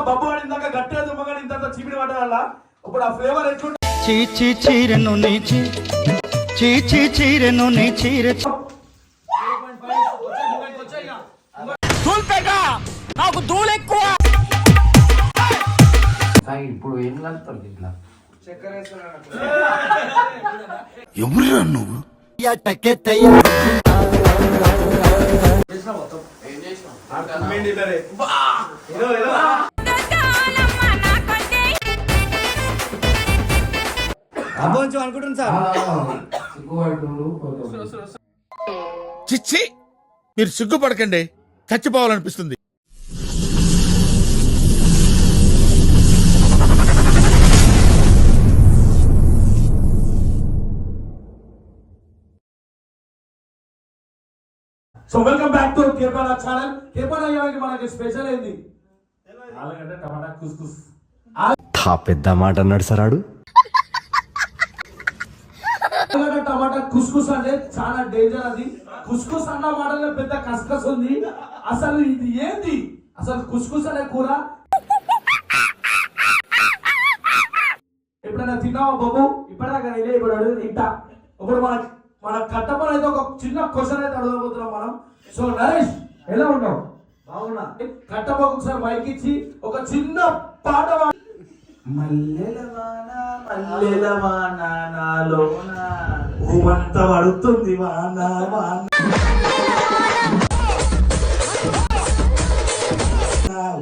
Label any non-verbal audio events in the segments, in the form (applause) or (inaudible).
బబ్బు వాడి ఇందాక గట్టిగా దుమ్మగాడి ఇంత చీపిడి పడ్డ ఇప్పుడు ఆ ఫ్లేవర్ ఎట్లుంటుంది చీచి చీరెను నీ చీ. చీచి చీరెను నీ చీర సాయి ఇప్పుడు ఏం కలుపుతారు ఇట్లా ఎవరురా నువ్వు? చిచ్చి మీరు సిగ్గుపడకండి. చచ్చిపోవాలనిపిస్తుంది. సో వెల్కమ్ బ్యాక్ టు కేపాల ఛానల్ కేపాల అయ్యానికి మనకి స్పెషల్ ఏంది? ఆలుగడ్డ టమాటా కుస్కుస్ తా పెద్ద మాట అన్నాడు సార్ ఆడు. ఆలుగడ్డ టమాటా కుస్కుస్ అంటే చాలా డేంజర్ అది. కుస్కుస్ అన్న మాటలో పెద్ద కస్కస్ ఉంది. అసలు ఇది ఏంది? అసలు కుస్కుస్ అనే కూర? ఎప్పుడైనా తిన్నావా బాబు? ఇప్పటిదాకా నేనే ఇప్పుడు అడుగు తింటా. ఇప్పుడు మన మన కట్టపని అయితే ఒక చిన్న క్వశ్చన్ అయితే అడగబోతున్నాం మనం. సో నరేష్ ఎలా ఉన్నావు? బాగున్నా? కట్టపకు ఒకసారి మైక్ ఇచ్చి ఒక చిన్న పాట పాడు. మల్లెల వాన మల్లెల వాన నాలోన ఊమంత పడుతుంది వాన. వాన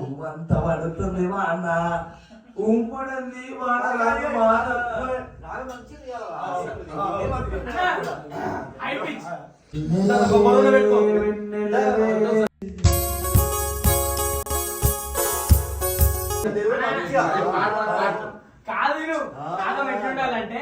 ఊమంత పడుతుంది వాన విను. పలకాలంటే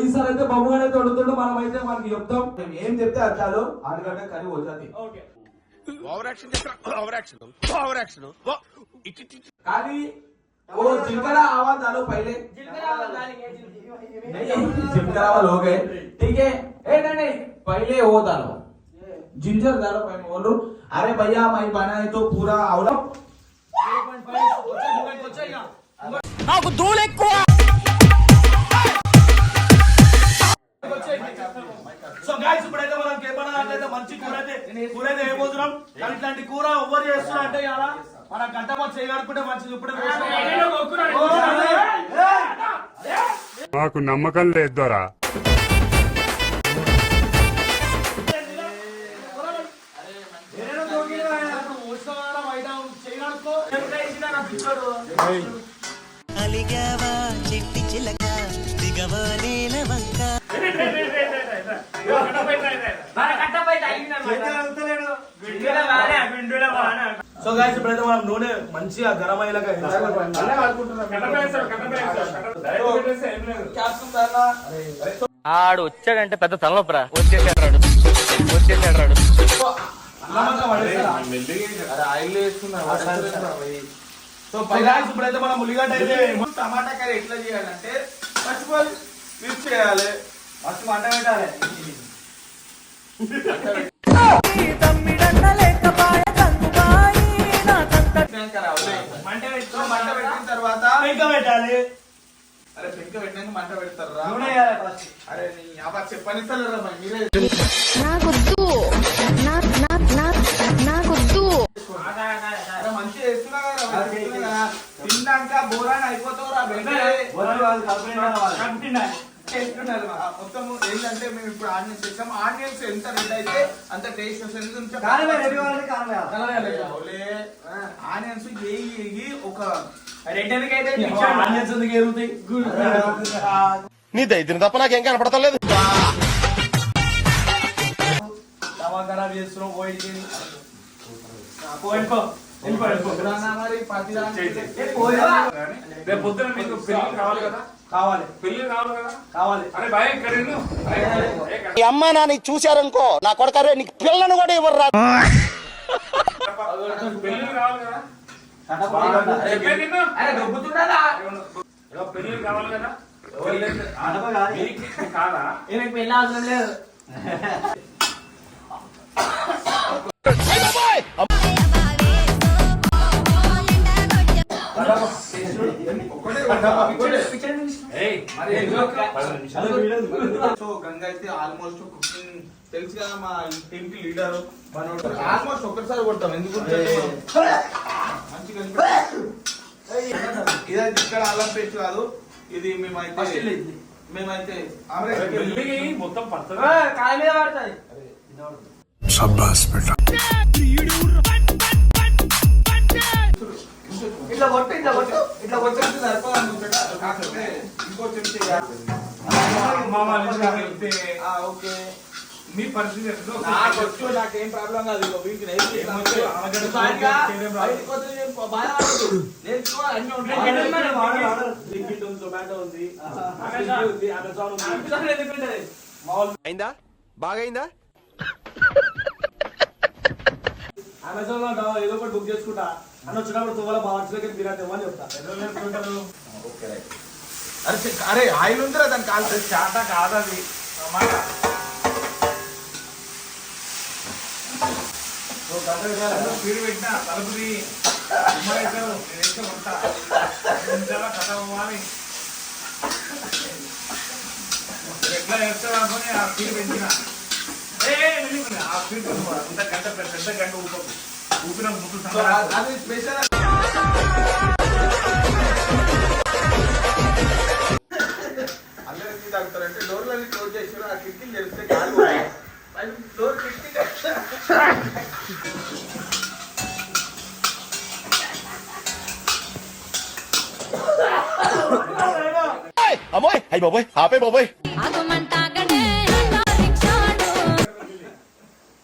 ఈసారి మనం అయితే మనకి చెప్తాం. ఏం చెప్తే ఆలుగడ్డ curry over action over action over action కానీ ఓ जिनका आवाज डालो पहले జీలకర్ర ఆవాలు దానికి ఏ జీలకర్ర? नहीं जिनका आवाज हो गए ठीक है ए नहीं नहीं पहले वो डालो जिंजर डालो पहले बोलो अरे भैया मैं बनाए तो पूरा आवलो నాకు దూలు మాకు నమ్మకం లేదు దొరా అలిగావా చిట్టి చిలక దిగవా నేల వంక మన కట్టపై తగిలిందన్నమాట. బిండుల వాన, బిండుల వాన. సో గైస్ ఇప్పుడైతే మనం నూనె మంచిగా గరం అయ్యేలాగా ఆడు వచ్చాడంటే పెద్ద తలనొప్పరా? వచ్చేసాడు రాడు. వచ్చేసాడు రాడు. సో గైస్ ఇప్పుడైతే మనం ఉల్లిగడ్డ అయితే టమాటా కర్రీ ఎట్లా చేయాలంటే ఫస్ట్ ఆఫ్ ఆల్ మిక్స్ చేయాలి. ఫస్ట్ మంట పెట్టాలి. (laughs) మంట పెట్టుకో మంట పెట్టిన తర్వాత ఇంకా పెట్టాలి. అరే పెంక పెట్టినాక మంట పెడతారా? నూనె first. అరే నీ అబ్బా చెప్పనిస్తలేరా మరి మీరే నాకొద్దు. నా నా నా నాకొద్దు. అరే మంచిగా వేస్తున్నా కదా కదా. తిన్నాక బోరాన్ అయిపోతావురా వెంటనే కలిపిండాలి. వేస్తున్నారు ఆ మొత్తం ఏంటంటే మేము ఇప్పుడు ఆనియన్స్ వేసాం ఆనియన్స్ ఎంత రెడ్ అయితే అంత టేస్ట్ వస్తుంది. ఆనియన్స్ ఒక రెడ్ ఎందుకైతే ఆనియన్స్ ఎందుకు ఎరుగుతాయి నీ దైత్యం తప్ప నాకేం కనపడతలేదు. ఖరాబ్ చేస్తున్నావు పోయి వెళ్ళిపో రేపు పొద్దున మీకు పెళ్ళి కావాలి కదా? కావాలి. పెళ్ళి కావాలి కదా? కావాలి. అరే భయం ఇక్కడ అమ్మ నాన్న చూశారనుకో నా కొడకరే నీకు పిల్లను కూడా ఇవ్వరు పెళ్ళి కావాలి కదా? పెళ్ళి పెళ్ళి కావాలి కదా? కాదు. పెళ్ళి అవసరం లేదు. సో గంగ అయితే ఆల్మోస్ట్ కుకింగ్ తెలుసు కదా మా టీమ్కి లీడర్ ఆల్మోస్ట్ ఒక్కసారి కొడతాం ఎందుకు మంచిగా ఇదైతే ఇక్కడ అల్లం పేస్ట్ కాదు ఇది మేమైతే మేమైతే మొత్తం పడుతుంది కాళ్ళ మీద పడుతుంది ఇట్లా కొట్టు ఇట్లా కొట్టు ఇట్లా సరిపోదు కాకపోతే ఇంకో ఓకే. మీ పరిస్థితి నాకు నాకేం ప్రాబ్లం కాదు. నేర్చుకోవాలి ఉంది ఉంటుంది? అయిందా? బాగైందా? అమెజాన్లో ఏదో ఒకటి బుక్ చేసుకుంటా. అని వచ్చినప్పుడు తువ్వాల బాక్స్ దగ్గర బిర్యానీ ఇవ్వని చెప్తా. అరే చెక్- అరే ఆయిల్ ఉందిరా దానికి కాల్. చాట కాదు అది. స్పీడ్ పెట్టిన తలుపుది. ఎట్లా చేస్తావు అనుకుని ఆ స్పీడ్ పెంచిన. ఆ స్పీడ్ అంత గంట పెద్ద గంట ఊపకు. అది- అది స్పెషల్ అందరూ ఎందుకు తాగుతారంటే డోర్లన్నీ క్లోజ్ చేసారు ఆ కిటికీలు తెరిస్తే గాలి పోతుంది. అది డోర్ కిటికీ అమ్మోయ్! అయ్యి బాబోయ్ ఆపే బాబోయ్.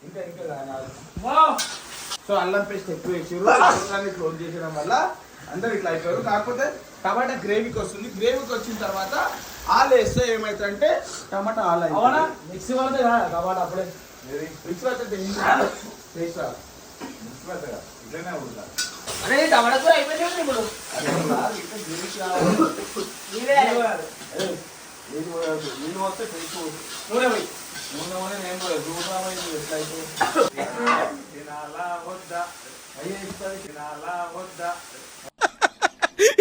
ఇంకా ఇంకా. సో అల్లం పేస్ట్ ఎక్కువ వేసారు. డోర్లన్నీ క్లోజ్ చేసడం వల్ల అందరు ఇట్లా అయిపోయారు. కాకపోతే టమాటా గ్రేవీకి వస్తుంది. గ్రేవీకి వచ్చిన తర్వాత ఆలు వేస్తే ఏమైతుందంటే టమాటా ఆలు అవునా? మిక్సీ పడితే కాబట్టి అప్పుడే. మిక్స్ అయితే టేస్ట్ రాదు. మిక్స్ పడితే. ఇట్లనే అవుతుందా అరే టమాటా కూర అయిపోయింది ఇప్పుడు. నీళ్ళు. నీళ్ళు పోస్తే టేస్ట్. నూనె పోయి. నూనె నేను పోయదు. నూనె పోయి ఎట్లా అయితే తినాలా వద్దా? అయ్యే ఇస్తుంది. తినాలా వద్దా?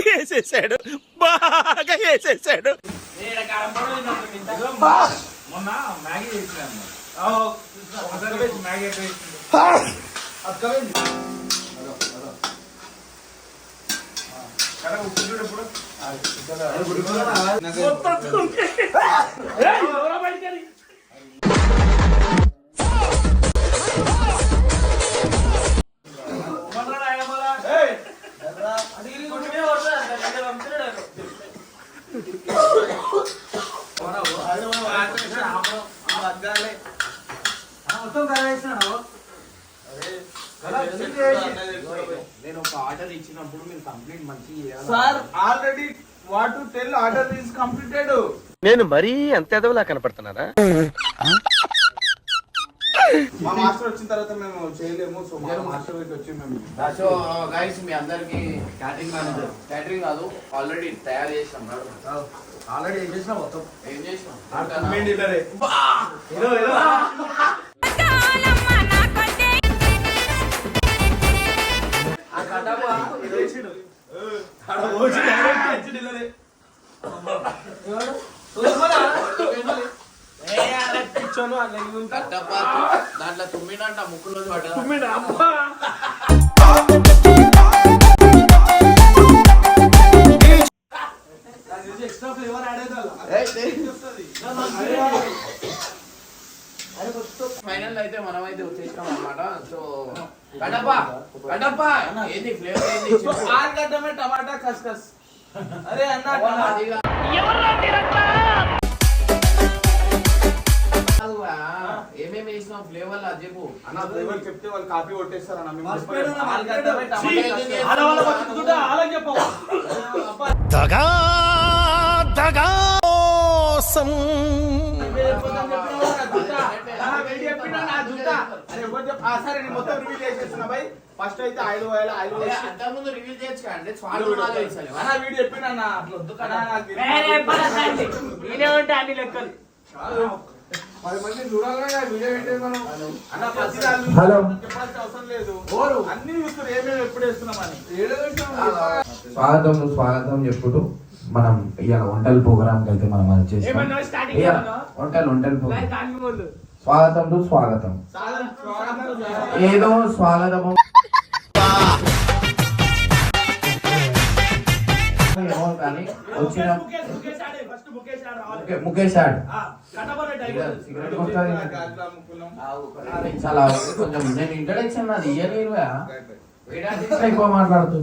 వేసేసాడు. బాగా వేసేసాడు. మొన్న మ్యాగీ చేసినాను. మ్యాగీ ఇప్పుడు నేను మరీ అంత ఎదవలా కనపడుతున్నారా మా మాస్టర్ వచ్చిన తర్వాత మేము చేయలేము సో మా మాస్టర్ దగ్గరికి వచ్చి మేము సో గైస్ మీ అందరికి క్యాటరింగ్ మేనేజర్ క్యాటరింగ్ కాదు ఆల్రెడీ తయారు చేసాం ఆల్రెడీ ఏం చేసినా మొత్తం. ఏం చేసాం ఏదో ఏదో ఆ దాంట్లో తుమ్మిడంట పడ్డా తుమ్మిండు, అబ్బా. అవుతుంది. ఫైనల్ అయితే మనం అయితే వచ్చేసినాం అన్నమాట సో కడప కడప ఏంది ఫ్లేవర్ ఏంది సో ఆలుగడ్డమే టమాటా కస్కస్ అరే అన్న ఏమేమి వేసినాం ఫ్లేవర్ అది చెప్పు. అన్న ఫ్లేవర్ చెప్తే వాళ్ళు కాపీ కొట్టేస్తారు అన్న మేము అట్టగాసం ఫస్ట్ అయితే ఆయిల్ పోయాలి ఆయిల్ వేసి అంతకుముందు రివీల్ చేయొచ్చు కదండి స్వామి వీడియో వీడియో చెప్పినా అన్న అట్లా వద్దు కదా నాకు ఇది- పది మంది చూడాలనే కదా వీడియో పెట్టేది మనం. అన్న ప్రతి దాన్ని హలో. చెప్పాల్సిన అవసరం లేదు. ఓరు. అన్ని చూస్తారు ఏమేమి ఎప్పుడు వేస్తున్నామని. స్వాగతం స్వాగతం చెప్పుకుంటూ మనం ఇవాళ వంటల ప్రోగ్రామ్కి అయితే మనం అది చేస్తాం. వంటలు వంటల ప్రోగ్రామ్. స్వాగతం టు స్వాగతం. ఏదో స్వాగతము. కానీ వచ్చిన ఓకే, ముఖేష్ ఆడ్. సిగరెట్ కొట్టాలి. చాలా కొంచెం నేను ఇంట్రడక్షన్ నాది ఇయ్యలేరుగా ఎక్కువ మాట్లాడుతూ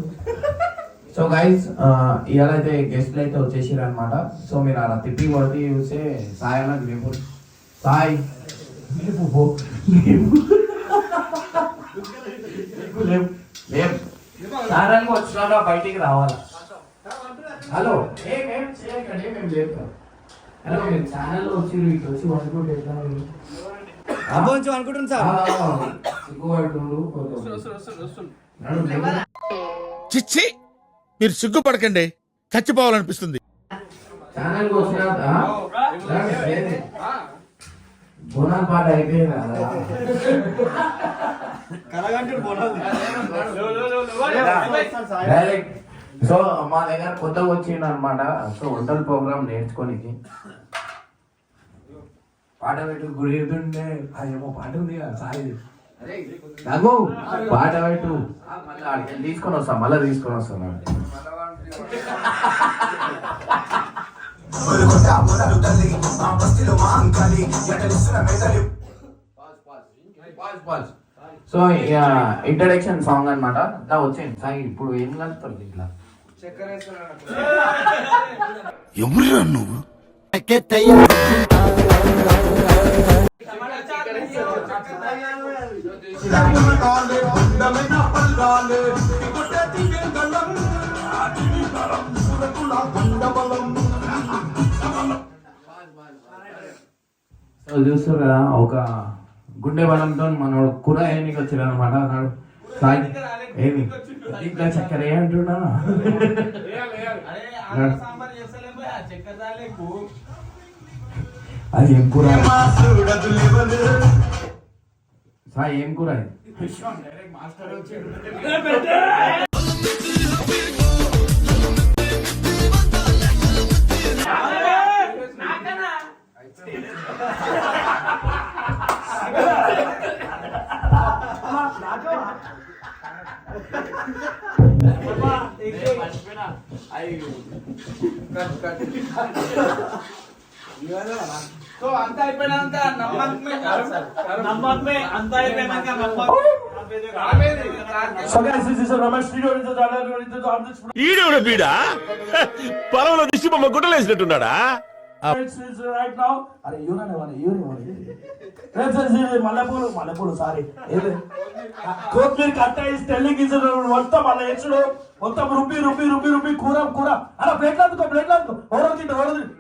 సో గైస్ ఇవాళ అయితే గెస్ట్లు అయితే వచ్చేసారు అనమాట సో మీరు అలా తిప్పి కొడితే చూస్తే సాయి అన్నది లేపు. సాయి లేపు (laughs) బయటికి రావాలా? హలో ఏమేం చేయకండి మేము లేపుతాం హలో మీరు ఛానల్లో వచ్చి ఇటు వచ్చి వండుకుంటే ఎట్లా మీరు? అబ్బోంచు అనుకుంటున్నాను సార్. చిచ్చి. మీరు సిగ్గుపడకండి చచ్చిపోవాలనిపిస్తుంది. పాట అయిపోయింది డైరెక్ట్ సో మా దగ్గర కొత్తగా వచ్చింది అనమాట సో వంటల ప్రోగ్రామ్ నేర్చుకోనికి. పాట పెట్టు గుడి ఎదుండే అదేమో పాట ఉంది కదా సాయి. నాకు పాట పెట్టు. మళ్ళీ తీసుకొని వస్తా మళ్ళీ తీసుకొని వస్తాను సో ఇంట్రడక్షన్ సాంగ్ అన్నమాట. దా వచ్చింది సాయి ఇప్పుడు ఏం కలుపుతారు వేస్తున్నాడు. ఎవరురా నువ్వు? చూస్తారు కదా ఒక గుండె బలంతో మనోడు కూర ఏనికి వచ్చాడు అనమాట అన్నాడు ఏమి ఇంకా చక్కెర ఏ అంటున్నా? అది ఎక్కువ. అది ఏం కూర సాయి ఏం కూర అది? ఈడేవుడ బీడా పొలంలో దిష్టి బొమ్మ వాడు మల్లెపూలు సారీ కొత్తిమీర కట్ట మొత్తం అలా ఎచ్చుడు మొత్తం రుబ్బి రుబ్బి రుబ్బి రుబ్బి కూర కూర అలా ప్లేట్లు అందుకో ప్లేట్లు అందుకో తింటే తింటే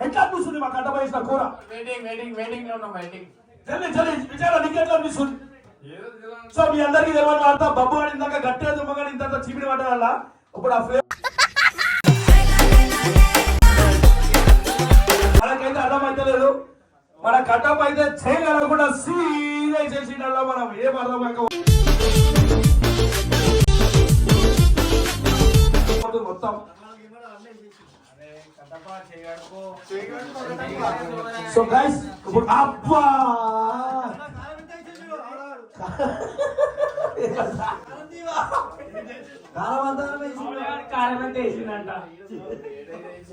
ఎట్లా అనిపిస్తుంది మా కట్ట వేసిన కూర వెయిటింగ్ వెయిటింగ్ వెయిటింగ్లో ఉన్నాం వెయిటింగ్ జల్లి జల్లి అనిపిస్తుంది సో మీ అందరికీ తెలియని వార్త బబ్బు గారి ఇందాక గట్టిగా దుమ్మగాని ఇంత చీపిడి పడ్డ వల్ల ఇప్పుడు ఆ ఫ్లేవర్ మనకైతే అర్థమైతే లేదు. మన కట్టప్ అయితే చేయగలకుండా సీరియస్ చేసిండల్లా మనం. ఏం అర్థం మొత్తం. సో గైస్ ఇప్పుడు అబ్బా!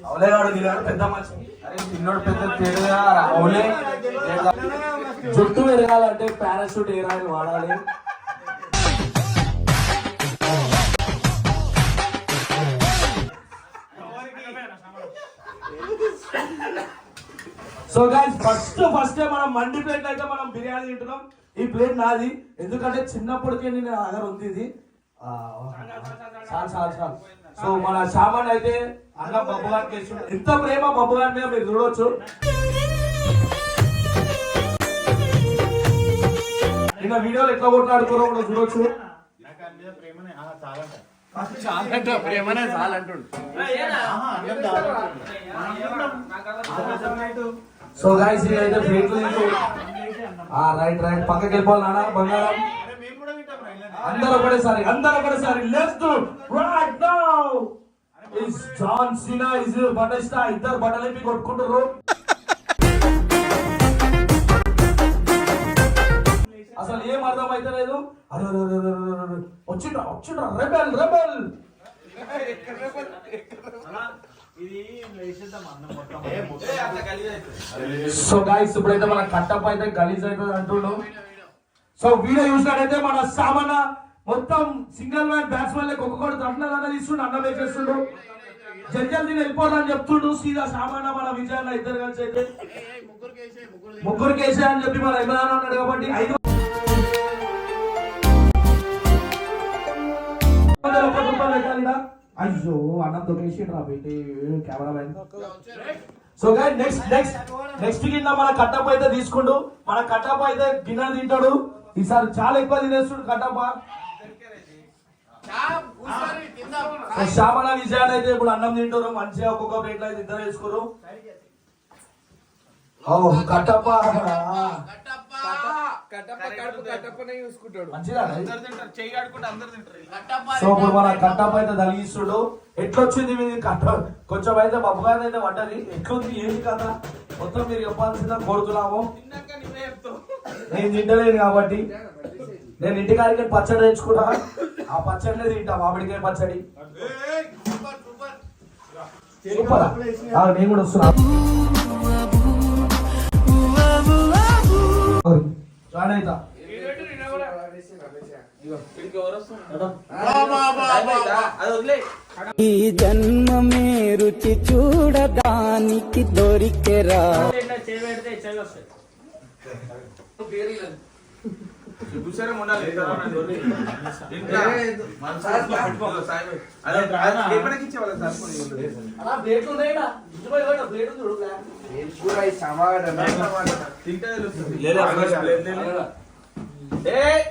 అవలేగాడు దిగాడు పెద్ద మనిషి. అరే చిన్నోడు పెద్ద తేడా అవులే జుట్టు ఎరగాలంటే పారాషూట్ ఎరాని వాడాలి. సో గైస్ ఫస్ట్ ఫస్ట్ మనం మండి ప్లేట్ అయితే మనం బిర్యానీ తింటున్నాం. ఈ ప్లేట్ నాది. ఎందుకంటే చిన్నప్పటికే నేను దగ్గర ఉంది ఇది. ఆ, చాలు చాలు చాలు సో మన సామాన్ అయితే అన్న బబ్బు గారికి. ఎంత ప్రేమ బబ్బు గారి మీద మీరు చూడవచ్చు నిన్న వీడియోలు ఎట్లా కొట్లాడుకోరో కూడా చూడొచ్చు. చాలంట ప్రేమనే చాలంటుండు. సో గైస్ అయితే ప్లేట్లు ఆ రైట్ రైట్. పక్కకి వెళ్ళిపోవాలి నాన్న బంగారం. అందరూ ఒకటేసారి అందరూ ఒకటేసారి. Let's do right now is John Cena is Batista ఇద్దరు బట్టలేపి కొట్టుకుంటారు అసలు ఏం అర్థం అయితే లేదు. వచ్చిండ్రా వచ్చిండ్రా. రెబెల్ రెబెల్ సో గైస్ ఇప్పుడైతే మన కట్టప్ అయితే గలీజ్ అవుతుంది అంటుండు సో వీడియో చూసినట్టయితే మన సామాన మొత్తం సింగిల్ మ్యాన్ బ్యాట్స్మెన్ లెక్క ఒక్కొక్కటి దాన్ని తీసుకుంటూ అన్నం వేసేస్తుండు. జల్జల్ దీని వెళ్ళిపోవాలని చెప్తుండు సీదా సామాన మన విజయాన్న ఇద్దరు కలిసి అయితే. ముగ్గురు వేసే అని చెప్పి మన ఇబ్రాన్ అన్నాడు కాబట్టి ఐదు వందల రూపాయలు. అయ్యో అన్నం దొరికేసి రా పెట్టి camera man. So guys next next next కింద మన కట్టప్ప అయితే తీసుకుండు. మన కట్టప్ప అయితే గిన్నె తింటాడు. ఈసారి చాలా ఎక్కువ తినేస్తుడు కట్టప్ప. శ్యామల విజయాన్ని అయితే ఇప్పుడు అన్నం తింటారు మంచిగా ఒక్కొక్క ప్లేట్ అయితే ఇద్దరు వేసుకోరు ఓ కట్టప్ప కట్టప్ప కట్టప్ప కడుపు కట్టప్పనే చూసుకుంటాడు. మంచిగా అందరు తింటారు చెయ్యి ఆడుకుంటే అందరు తింటారు. కట్టప్ప సో ఇప్పుడు మన కట్టప్ప అయితే తలిగిస్తుడు. ఎట్లొచ్చింది మీది కట్ట? కొంచెం అయితే బబ్బుగారి అయితే పడ్డది ఎట్లుంది ఏంటి కదా మొత్తం మీరు చెప్పాల్సిందా కోరుతున్నాము. నేను తింటలేను కాబట్టి. నేను ఇంటికాడికి పచ్చడి తెచ్చుకుంటా. ఆ పచ్చడినే తింటా మామిడికాయ పచ్చడి. Super super super? ఆ, నేను కూడా వస్తున్నా. ఈ జన్మమే రుచి చూడడానికి దొరికెరా. చూసారా ఉండాలి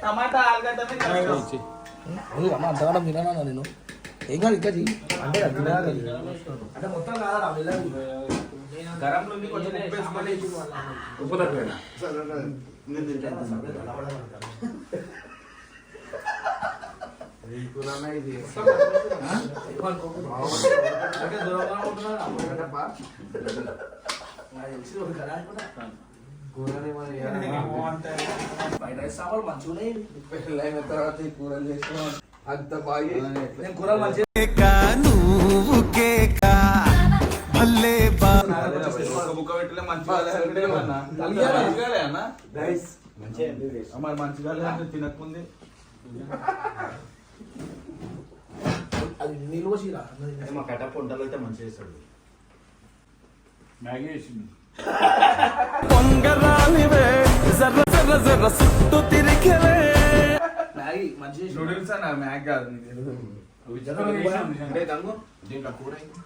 టమాటా నేను? ఏం కాదు ఇంకా అంటే. అంటే మొత్తం కాదా గరంలో ఉంది కొంచెం ఉప్పు తక్కువ అంటే దూరంగా ఉంటున్నాడు అప్పుడు కట్టప్ప. నాకు తెలిసి ఒక కళ అనుకున్నా. ఫ్రైడ్ రైస్ సాంబార్ మంచిగా ఉన్నాయి. పెళ్ళైన తర్వాత ఈ కూరలు చేసిన అంత బాగా నేను కూరలు మంచిగా నువ్వు కేక భలే తినకముందే అది నిల్వ చీర మా కట్టప్ప వంటలు అయితే మంచిగా చేస్తాడు మ్యాగీ వేసింది పొంగరాలివే జర్ర జర్ర జర్ర సుట్టు తిరిగవే మ్యాగీ మంచిగా చేసిండు. నూడిల్స్ అన్న. మ్యాగ్. కాదు. అంటే గంగు దీంట్లో అయింది